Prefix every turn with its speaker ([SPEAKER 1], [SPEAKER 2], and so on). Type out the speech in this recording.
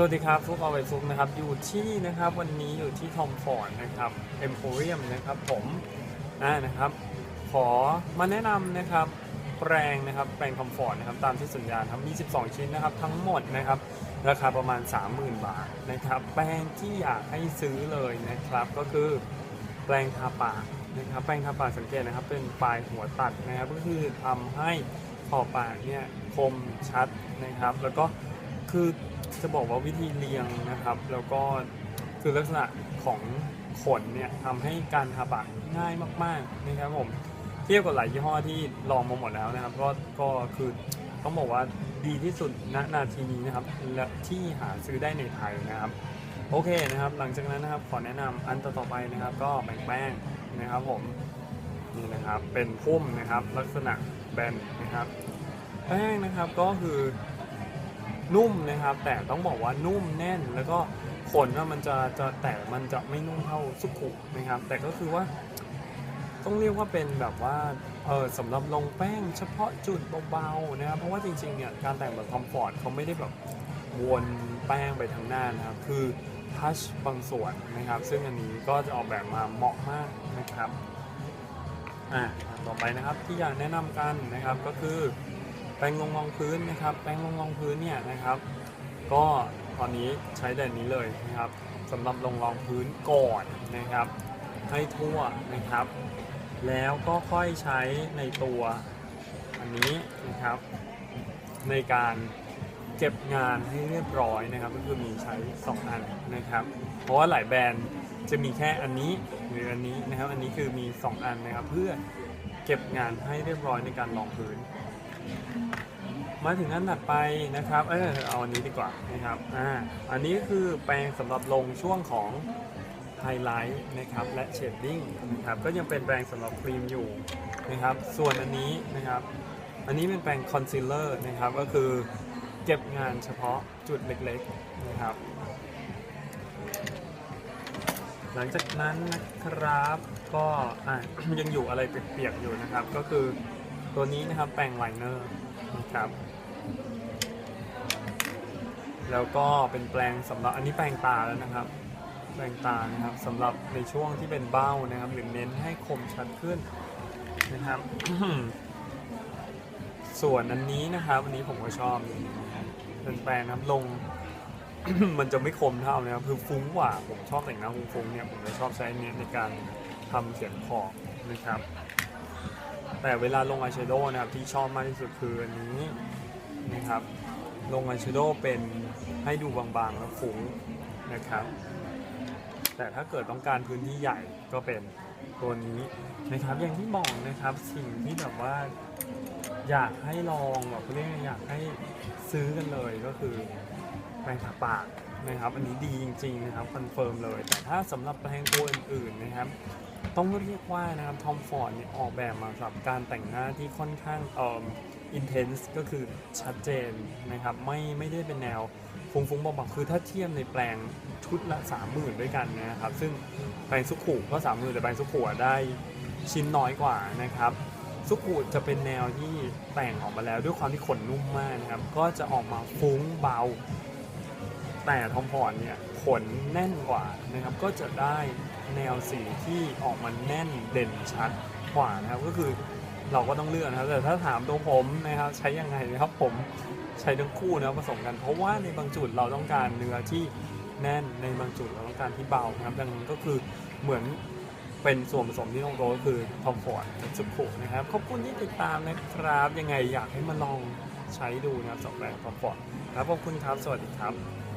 [SPEAKER 1] สวัสดีครับฟุกเอาไว้ฟุกนะครับอยู่ที่นะครับวันนี้อยู่ที่ทอมฟอร์ดนะครับเอ็มโพเรียมนะครับผมอ่านะครับขอมาแนะนำนะครับแปรงนะครับแปรงคอมฟอร์ตนะครับตามที่สัญญาครับมี 12 ชิ้นนะครับทั้งหมดนะครับราคาประมาณ 30,000 บาทนะครับแปรงที่อยากให้ซื้อเลยนะครับก็คือแปรงทาปากนะครับแปรงทาปากสังเกตนะครับเป็นปลายหัวตัดนะครับก็คือทำให้ขอบปากเนี่ยคมชัดนะครับแล้วก็ คือจะบอกว่าวิธีเรียงนะครับ แล้วก็คือลักษณะของขนเนี่ยทำให้การทาปากง่ายมากๆนะครับผมเทียบกับหลายยี่ห้อที่ลองมาหมดแล้วนะครับ ก็ก็คือต้องบอกว่าดีที่สุดณนาทีนี้นะครับและที่หาซื้อได้ในไทยนะครับ โอเคนะครับ หลังจากนั้นนะครับขอแนะนำอันต่อๆไปนะครับ ก็แป้งแป้งนะครับผมนี่นะครับเป็นพุ่มนะครับลักษณะแบนนะครับ แป้งนะครับก็คือ นุ่มนะครับ แต่ต้องบอกว่านุ่มแน่นแล้วก็ขนว่ามันจะจะแต่มันจะไม่นุ่มเท่าสุขุนะครับ แต่ก็คือว่า ต้องเรียกว่าเป็นแบบว่าเออสำหรับลงแป้งเฉพาะจุดเบาๆนะครับเพราะว่าจริงๆเนี่ยการแต่งแบบคอมฟอร์ตเขาไม่ได้แบบวนแป้งไปทางหน้านะครับ คือทัชบางส่วนนะครับ ซึ่งอันนี้ก็จะออกแบบมาเหมาะมากนะครับอะต่อไปนะครับที่อยากแนะนำกันนะครับก็คือ แปรงลงรองพื้นนะครับ แปรงลงรองพื้นเนี่ยนะครับ ก็ตอนนี้ใช้แดนนี้เลยนะครับสำหรับลงรองพื้นก่อนนะครับ ให้ทั่วนะครับ แล้วก็ค่อยใช้ในตัวอันนี้นะครับ ในการเก็บงานให้เรียบร้อยนะครับ ก็คือมีใช้ 2 อันนะครับ เพราะว่าหลายแบรนด์จะมีแค่อันนี้หรืออันนี้นะครับ อันนี้คือมี 2 อันนะครับ เพื่อเก็บงานให้เรียบร้อยในการรองพื้น มาถึงอันถัดไปนะครับ เออเอาอันนี้ดีกว่านะครับ อ่า อันนี้คือแปรงสำหรับลงช่วงของไฮไลท์นะครับและเชดดิ้งนะครับ ก็ยังเป็นแปรงสำหรับครีมอยู่นะครับ ส่วนอันนี้นะครับ อันนี้เป็นแปรงคอนซีลเลอร์นะครับ ก็คือเก็บงานเฉพาะจุดเล็กๆนะครับ หลังจากนั้นนะครับก็ อะยังอยู่อะไรเปียกๆอยู่นะครับ ก็คือ ตัวนี้นะครับแปรงไลเนอร์นะครับแล้วก็เป็นแปรงสำหรับอันนี้แปรงตาแล้วนะครับ แปรงตานะครับสำหรับในช่วงที่เป็นเบ้านะครับ หรือเน้นให้คมชัดขึ้นนะครับ ส่วนอันนี้นะครับอันนี้ผมก็ชอบเป็นแปรงครับลง มันจะไม่คมเท่านะครับคือฟุ้งกว่าผมชอบแต่งหน้าฟุ้งๆเนี่ยผมจะชอบใช้เนี้ยในการทำเขียนขอบนะครับ แต่เวลาลงอายแชโดว์นะครับที่ชอบมากที่สุดคืออันนี้นะครับ ลงอายแชโดว์เป็นให้ดูบางๆแล้วฟุ้งนะครับ แต่ถ้าเกิดต้องการพื้นที่ใหญ่ก็เป็นตัวนี้นะครับ อย่างที่บอกนะครับสิ่งที่แบบว่าอยากให้ลองแบบเรียกอยากให้ซื้อกันเลยก็คือแปรงทาปาก นะครับ อันนี้ดีจริงๆนะครับคอนเฟิร์มเลย แต่ถ้าสำหรับแปรงตัวอื่นๆนะครับ ต้องเรียกว่านะครับทอมฟอร์ดเนี่ยออกแบบมาสำหรับการแต่งหน้าที่ค่อนข้างเอ่ออินเทนส์ก็คือชัดเจนนะครับ ไม่ไม่ได้เป็นแนวฟุ้งๆเบาๆคือถ้าเทียบในแปลงชุดละ30,000ด้วยกันนะครับ ซึ่งแปลงสุขุก็30,000แต่แปลงสุขุได้ชิ้นน้อยกว่านะครับสุขุจะเป็นแนวที่แต่งออกมาแล้วด้วยความที่ขนนุ่มมากนะครับ ก็จะออกมาฟุ้งเบา แต่ทอมพอร์เนี่ยขนแน่นกว่านะครับก็จะได้แนวสีที่ออกมาแน่นเด่นชัดกว่านะครับก็คือเราก็ต้องเลือกนะครับแต่ถ้าถามตัวผมนะครับใช้ยังไงนะครับผมใช้ทั้งคู่นะครับผสมกัน เพราะว่าในบางจุดเราต้องการเนื้อที่แน่นในบางจุดเราต้องการที่เบานะครับดังนั้นก็คือเหมือนเป็นส่วนผสมที่ลงตัวก็คือทอมฟอร์ดกับสุขุนะครับขอบคุณที่ติดตามนะครับยังไงอยากให้มาลองใช้ดูนะครับสำหรับทอมฟอร์ดครับขอบคุณครับสวัสดีครับ